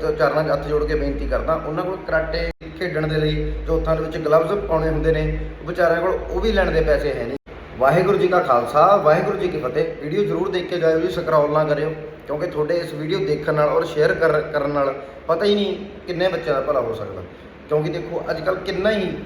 ਤ- ਚਰਨਾਂ 'ਚ ਹੱਥ ਜੋੜ ਕੇ ਬੇਨਤੀ ਕਰਦਾ। ਉਹਨਾਂ ਕੋਲ ਕਰਾਟੇ ਖੇਡਣ ਦੇ ਲਈ ਜੋ ਹੱਥਾਂ ਦੇ ਵਿੱਚ ਗਲਵਜ਼ ਪਾਉਣੇ ਹੁੰਦੇ ਨੇ, ਵਿਚਾਰਿਆਂ ਕੋਲ ਉਹ ਵੀ ਲੈਣ ਦੇ ਪੈਸੇ ਹੈ ਨਹੀਂ। ਵਾਹਿਗੁਰੂ ਜੀ ਕਾ ਖਾਲਸਾ, ਵਾਹਿਗੁਰੂ ਜੀ ਕੀ ਫਤਿਹ। ਵੀਡੀਓ ਜ਼ਰੂਰ ਦੇਖ ਕੇ ਜਾਇਓ ਜੀ ਸਕਰੋਲ ਨਾ ਕਰਿਓ, ਕਿਉਂਕਿ ਤੁਹਾਡੇ ਇਸ ਵੀਡੀਓ ਦੇਖਣ ਨਾਲ ਔਰ ਸ਼ੇਅਰ ਕਰ- ਕਰਨ ਨਾਲ ਪਤਾ ਹੀ ਨਹੀਂ ਕਿੰਨੇ ਬੱਚਿਆਂ ਦਾ ਭਲਾ ਹੋ ਸਕਦਾ। ਕਿਉਂਕਿ ਦੇਖੋ ਅੱਜ ਕੱਲ ਕਿੰਨਾ ਹੀ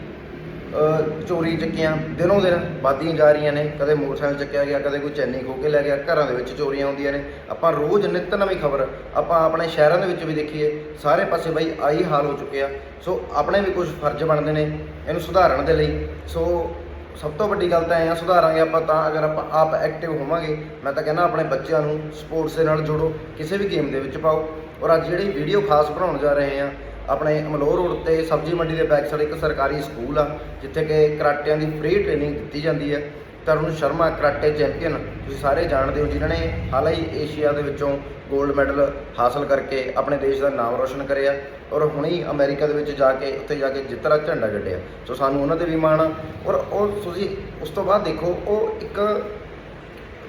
ਚੋਰੀ ਚੱਕੀਆਂ, ਦਿਨੋਂ ਦਿਨ ਵੱਧਦੀਆਂ ਜਾ ਰਹੀਆਂ ਨੇ। ਕਦੇ ਮੋਟਰਸਾਈਕਲ ਚੱਕਿਆ ਗਿਆ, ਕਦੇ ਕੋਈ ਚੈਨੀ ਖੋ ਕੇ ਲੈ ਗਿਆ। ਘਰਾਂ ਦੇ ਵਿੱਚ ਚੋਰੀਆਂ ਹੁੰਦੀਆਂ ਨੇ। ਆਪਾਂ ਰੋਜ਼ ਨਿੱਤ ਨਵੀਂ ਖਬਰ, ਆਪਾਂ ਆਪਣੇ ਸ਼ਹਿਰਾਂ ਦੇ ਵਿੱਚ ਵੀ ਦੇਖੀਏ, ਸਾਰੇ ਪਾਸੇ ਬਾਈ ਆਹੀ ਹਾਲ ਹੋ ਚੁੱਕਿਆ। ਸੋ ਆਪਣੇ ਵੀ ਕੁਝ ਫਰਜ਼ ਬਣਦੇ ਨੇ ਇਹਨੂੰ ਸੁਧਾਰਨ ਦੇ ਲਈ। ਸੋ ਸਭ ਤੋਂ ਵੱਡੀ ਗੱਲ ਤਾਂ ਇਹ ਆ, ਸੁਧਾਰਾਂਗੇ ਆਪਾਂ ਤਾਂ ਅਗਰ ਆਪਾਂ ਆਪ ਐਕਟਿਵ ਹੋਵਾਂਗੇ, ਮੈਂ ਤਾਂ ਕਹਿੰਦਾ ਆਪਣੇ ਬੱਚਿਆਂ ਨੂੰ ਸਪੋਰਟਸ ਦੇ ਨਾਲ ਜੋੜੋ, ਕਿਸੇ ਵੀ ਗੇਮ ਦੇ ਵਿੱਚ ਪਾਓ। ਔਰ ਅੱਜ ਜਿਹੜੀ ਵੀਡੀਓ ਖਾਸ ਬਣਾਉਣ ਜਾ ਰਹੇ ਆ ਆਪਣੇ ਅਮਲੋਹ ਰੋਡ ਤੇ ਸਬਜ਼ੀ ਮੰਡੀ ਦੇ ਬੈਕ ਸਾਈਡ ਇੱਕ ਸਰਕਾਰੀ ਸਕੂਲ ਆ, ਜਿੱਥੇ ਕਿ ਕਰਾਟਿਆਂ ਦੀ ਫ੍ਰੀ ਟ੍ਰੇਨਿੰਗ ਦਿੱਤੀ ਜਾਂਦੀ ਹੈ। ਤਰੁਣ ਸ਼ਰਮਾ, ਕਰਾਟੇ ਚੈਂਪੀਅਨ ਤੁਸੀਂ ਸਾਰੇ ਜਾਣਦੇ ਹੋ, ਜਿਨ੍ਹਾਂ ਨੇ ਹਾਲ ਹੀ ਏਸ਼ੀਆ ਦੇ ਵਿੱਚੋਂ 골ਡ ਮੈਡਲ ਹਾਸਲ ਕਰਕੇ ਆਪਣੇ ਦੇਸ਼ ਦਾ ਨਾਮ ਰੋਸ਼ਨ ਕਰਿਆ ਔਰ ਹੁਣੇ ਹੀ ਅਮਰੀਕਾ ਦੇ ਵਿੱਚ ਜਾ ਕੇ ਉੱਥੇ ਜਾ ਕੇ ਜਿੱਤਰਾ ਝੰਡਾ ਗੱਡਿਆ। ਸੋ ਸਾਨੂੰ ਉਹਨਾਂ ਤੇ ਵੀ ਮਾਣ ਆ ਔਰ ਉਹ ਤੁਸੀਂ ਉਸ ਤੋਂ ਬਾਅਦ ਦੇਖੋ, ਉਹ ਇੱਕ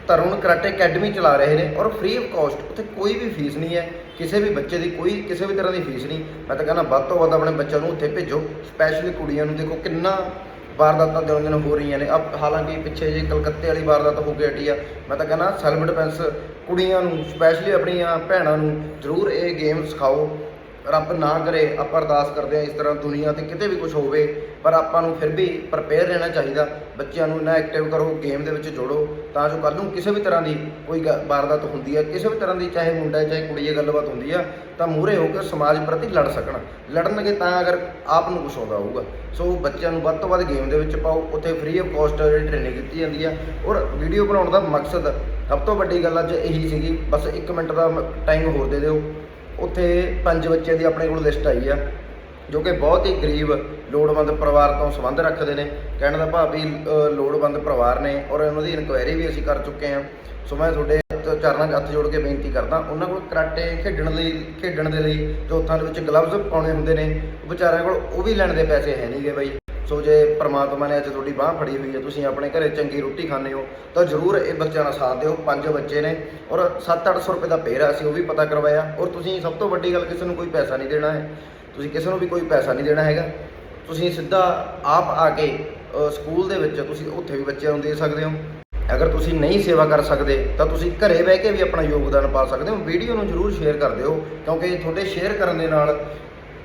ਤਰੁਣ ਕਰਾਟੇ ਅਕੈਡਮੀ ਚਲਾ ਰਹੇ ਨੇ ਔਰ ਫ੍ਰੀ ਆਫ ਕਾਸਟ ਉੱਥੇ ਕੋਈ ਵੀ ਫੀਸ ਨਹੀਂ ਹੈ, ਕਿਸੇ ਵੀ ਬੱਚੇ ਦੀ ਕੋਈ, ਕਿਸੇ ਵੀ ਤਰ੍ਹਾਂ ਦੀ ਫੀਸ ਨਹੀਂ। ਮੈਂ ਤਾਂ ਕਹਿੰਦਾ ਵੱਧ ਤੋਂ ਵੱਧ ਆਪਣੇ ਬੱਚਿਆਂ ਨੂੰ ਉੱਥੇ ਭੇਜੋ ਸਪੈਸ਼ਲੀ ਕੁੜੀਆਂ ਨੂੰ ਦੇਖੋ ਕਿੰਨਾ ਵਾਰਦਾਤਾਂ ਦਿਨੋਂ ਦਿਨ ਹੋ ਰਹੀਆਂ ਨੇ। ਅਬ ਹਾਲਾਂਕਿ ਪਿੱਛੇ ਜੇ ਕਲਕੱਤੇ ਵਾਲੀ ਵਾਰਦਾਤ ਹੋ ਕੇ ਹਟੀ ਆ, ਮੈਂ ਤਾਂ ਕਹਿੰਦਾ ਸੈਲਫ ਡਿਫੈਂਸ ਕੁੜੀਆਂ ਨੂੰ ਸਪੈਸ਼ਲੀ ਆਪਣੀਆਂ ਭੈਣਾਂ ਨੂੰ ਜ਼ਰੂਰ ਇਹ ਗੇਮ ਸਿਖਾਓ। ਰੱਬ ਨਾ ਕਰੇ, ਆਪਾਂ ਅਰਦਾਸ ਕਰਦੇ ਆ ਇਸ ਤਰ੍ਹਾਂ ਦੁਨੀਆ ਤੇ ਕਿਤੇ ਵੀ ਕੁਝ ਹੋਵੇ, ਪਰ ਆਪਾਂ ਨੂੰ ਫਿਰ ਵੀ ਪ੍ਰਪੇਅਰ ਰਹਿਣਾ ਚਾਹੀਦਾ। ਬੱਚਿਆਂ ਨੂੰ ਨਾ ਐਕਟਿਵ ਕਰੋ ਗੇਮ ਦੇ ਵਿੱਚ ਜੋੜੋ, ਤਾਂ ਜੋ ਕੱਲ੍ਹ ਨੂੰ ਕਿਸੇ ਵੀ ਤਰ੍ਹਾਂ ਦੀ ਕੋਈ ਗ- ਵਾਰਦਾਤ ਹੁੰਦੀ ਹੈ, ਕਿਸੇ ਵੀ ਤਰ੍ਹਾਂ ਦੀ ਚਾਹੇ ਮੁੰਡਾ ਚਾਹੇ ਕੁੜੀ ਹੈ, ਗੱਲਬਾਤ ਹੁੰਦੀ ਆ, ਤਾਂ ਮੂਹਰੇ ਹੋ ਕੇ ਸਮਾਜ ਪ੍ਰਤੀ ਲੜ ਸਕਣ। ਲੜਨਗੇ ਤਾਂ ਅਗਰ ਆਪ ਨੂੰ ਕੁਝ ਆਉਂਦਾ ਹੋਊਗਾ। ਸੋ ਬੱਚਿਆਂ ਨੂੰ ਵੱਧ ਤੋਂ ਵੱਧ ਗੇਮ ਦੇ ਵਿੱਚ ਪਾਓ, ਉੱਥੇ ਫ੍ਰੀ ਆਫ ਕਾਸਟ ਜਿਹੜੀ ਟ੍ਰੇਨਿੰਗ ਦਿੱਤੀ ਜਾਂਦੀ ਆ। ਔਰ ਵੀਡੀਓ ਬਣਾਉਣ ਦਾ ਮਕਸਦ, ਸਭ ਤੋਂ ਵੱਡੀ ਗੱਲ ਅੱਜ ਇਹੀ ਸੀਗੀ, ਬਸ 1 ਮਿੰਟ ਦਾ ਟਾਈਮ ਹੋਰ ਦੇ ਦਿਓ। ਉੱਥੇ ਪੰਜ ਬੱਚਿਆਂ ਦੀ ਆਪਣੇ ਕੋਲ ਲਿਸਟ ਆਈ ਆ, ਜੋ ਕਿ ਬਹੁਤ ਹੀ ਗਰੀਬ, ਲੋੜਵੰਦ ਪਰਿਵਾਰ ਤੋਂ ਸੰਬੰਧ ਰੱਖਦੇ ਨੇ। ਕਹਿਣ ਦਾ ਭਾਵ ਵੀ ਲੋੜਵੰਦ ਪਰਿਵਾਰ ਨੇ ਔਰ ਉਹਨਾਂ ਦੀ ਇਨਕੁਆਇਰੀ ਵੀ ਅਸੀਂ ਕਰ ਚੁੱਕੇ ਹਾਂ। ਸੋ ਮੈਂ ਤੁਹਾਡੇ ਚ- ਚਰਨਾਂ 'ਚ ਹੱਥ ਜੋੜ ਕੇ ਬੇਨਤੀ ਕਰਦਾ, ਉਹਨਾਂ ਕੋਲ ਕਰਾਟੇ ਖੇਡਣ ਲਈ, ਖੇਡਣ ਦੇ ਲਈ ਜੋ ਹੱਥਾਂ ਦੇ ਵਿੱਚ ਗਲਵਜ਼ ਪਾਉਣੇ ਹੁੰਦੇ ਨੇ ਵਿਚਾਰਿਆਂ ਕੋਲ ਉਹ ਵੀ ਲੈਣ ਦੇ ਪੈਸੇ ਹੈ ਨਹੀਂਗੇ ਬਾਈ। ਸੋ ਜੇ ਪ੍ਰਮਾਤਮਾ ਨੇ ਅੱਜ ਤੁਹਾਡੀ ਬਾਹ ਫੜੀ ਹੋਈ ਹੈ, ਤੁਸੀਂ ਆਪਣੇ ਘਰੇ ਚੰਗੀ ਰੋਟੀ ਖਾਂਦੇ ਹੋ, ਤਾਂ ਜ਼ਰੂਰ ਇਹ ਬੱਚਿਆਂ ਦਾ ਸਾਥ ਦਿਓ। ਪੰਜ ਬੱਚੇ ਨੇ ਔਰ 7-800 ਰੁਪਏ ਦਾ ਪੇਰਾ ਅਸੀਂ ਉਹ ਵੀ ਪਤਾ ਕਰਵਾਇਆ। ਔਰ ਤੁਸੀਂ ਸਭ ਤੋਂ ਵੱਡੀ ਗੱਲ, ਕਿਸੇ ਨੂੰ ਕੋਈ ਪੈਸਾ ਨਹੀਂ ਦੇਣਾ ਹੈ। ਤੁਸੀਂ ਕਿਸੇ ਨੂੰ ਵੀ ਕੋਈ ਪੈਸਾ ਨਹੀਂ ਦੇਣਾ ਹੈਗਾ। ਤੁਸੀਂ ਸਿੱਧਾ ਆਪ ਆ ਕੇ ਸਕੂਲ ਦੇ ਵਿੱਚ ਤੁਸੀਂ ਉੱਥੇ ਵੀ ਬੱਚਿਆਂ ਨੂੰ ਦੇ ਸਕਦੇ ਹੋ। ਅਗਰ ਤੁਸੀਂ ਨਹੀਂ ਸੇਵਾ ਕਰ ਸਕਦੇ, ਤਾਂ ਤੁਸੀਂ ਘਰੇ ਬਹਿ ਕੇ ਵੀ ਆਪਣਾ ਯੋਗਦਾਨ ਪਾ ਸਕਦੇ ਹੋ। ਵੀਡੀਓ ਨੂੰ ਜਰੂਰ ਸ਼ੇਅਰ ਕਰ ਦਿਓ, ਕਿਉਂਕਿ ਤੁਹਾਡੇ ਸ਼ੇਅਰ ਕਰਨ ਦੇ ਨਾਲ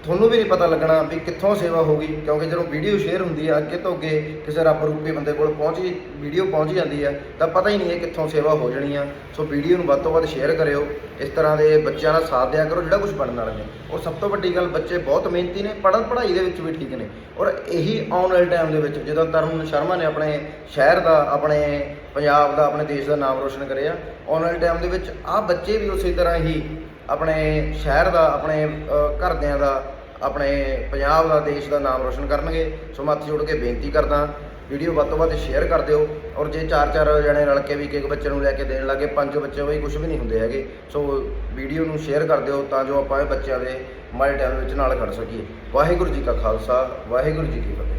ਤੁਹਾਨੂੰ ਵੀ ਨਹੀਂ ਪਤਾ ਲੱਗਣਾ ਵੀ ਕਿੱਥੋਂ ਸੇਵਾ ਹੋ ਗਈ, ਕਿਉਂਕਿ ਜਦੋਂ ਵੀਡੀਓ ਸ਼ੇਅਰ ਹੁੰਦੀ ਆ, ਅੱਗੇ ਤੋਂ ਅੱਗੇ ਕਿਸੇ ਰੱਬ ਰੂਪੀ ਬੰਦੇ ਕੋਲ ਪਹੁੰਚੀ ਵੀਡੀਓ ਪਹੁੰਚ ਜਾਂਦੀ ਆ, ਤਾਂ ਪਤਾ ਹੀ ਨਹੀਂ ਹੈ ਕਿੱਥੋਂ ਸੇਵਾ ਹੋ ਜਾਣੀ ਆ। ਸੋ ਵੀਡੀਓ ਨੂੰ ਵੱਧ ਤੋਂ ਵੱਧ ਸ਼ੇਅਰ ਕਰਿਓ, ਇਸ ਤਰ੍ਹਾਂ ਦੇ ਬੱਚਿਆਂ ਦਾ ਸਾਥ ਦਿਆ ਕਰੋ, ਜਿਹੜਾ ਕੁਝ ਬਣਨ ਵਾਲੇ ਨੇ। ਔਰ ਸਭ ਤੋਂ ਵੱਡੀ ਗੱਲ, ਬੱਚੇ ਬਹੁਤ ਮਿਹਨਤੀ ਨੇ, ਪੜ੍ਹਨ ਪੜ੍ਹਾਈ ਦੇ ਵਿੱਚ ਵੀ ਠੀਕ ਨੇ। ਔਰ ਇਹੀ ਆਉਣ ਵਾਲੇ ਟਾਈਮ ਦੇ ਵਿੱਚ, ਜਦੋਂ ਤਰੁਣ ਸ਼ਰਮਾ ਨੇ ਆਪਣੇ ਸ਼ਹਿਰ ਦਾ, ਆਪਣੇ ਪੰਜਾਬ ਦਾ, ਆਪਣੇ ਦੇਸ਼ ਦਾ ਨਾਮ ਰੋਸ਼ਨ ਕਰਿਆ, ਆਉਣ ਵਾਲੇ ਟਾਈਮ ਦੇ ਵਿੱਚ ਆਹ ਬੱਚੇ ਵੀ ਉਸੇ ਤਰ੍ਹਾਂ ਹੀ ਆਪਣੇ ਸ਼ਹਿਰ ਦਾ, ਆਪਣੇ ਘਰਦਿਆਂ ਦਾ, ਆਪਣੇ ਪੰਜਾਬ ਦਾ, ਦੇਸ਼ ਦਾ ਨਾਮ ਰੋਸ਼ਨ ਕਰਨਗੇ। ਸੋ ਮੈਂ ਹੱਥ ਜੋੜ ਕੇ ਬੇਨਤੀ ਕਰਦਾ, ਵੀਡੀਓ ਵੱਧ ਤੋਂ ਵੱਧ ਸ਼ੇਅਰ ਕਰ ਦਿਓ। ਔਰ ਜੇ ਚਾਰ ਚਾਰ ਜਣੇ ਰਲ ਕੇ ਵੀ ਇੱਕ ਬੱਚੇ ਨੂੰ ਲੈ ਕੇ ਦੇਣ ਲੱਗੇ, ਪੰਜ ਬੱਚੇ ਬਈ ਕੁਝ ਵੀ ਨਹੀਂ ਹੁੰਦੇ ਹੈਗੇ। ਸੋ ਵੀਡੀਓ ਨੂੰ ਸ਼ੇਅਰ ਕਰ ਦਿਓ ਤਾਂ ਜੋ ਆਪਾਂ ਇਹ ਬੱਚਿਆਂ ਦੇ ਮਾੜੇ ਟਾਈਮ ਵਿੱਚ ਨਾਲ ਖੜ ਸਕੀਏ। ਵਾਹਿਗੁਰੂ ਜੀ ਕਾ ਖਾਲਸਾ, ਵਾਹਿਗੁਰੂ ਜੀ ਕੀ ਫਤਿਹ।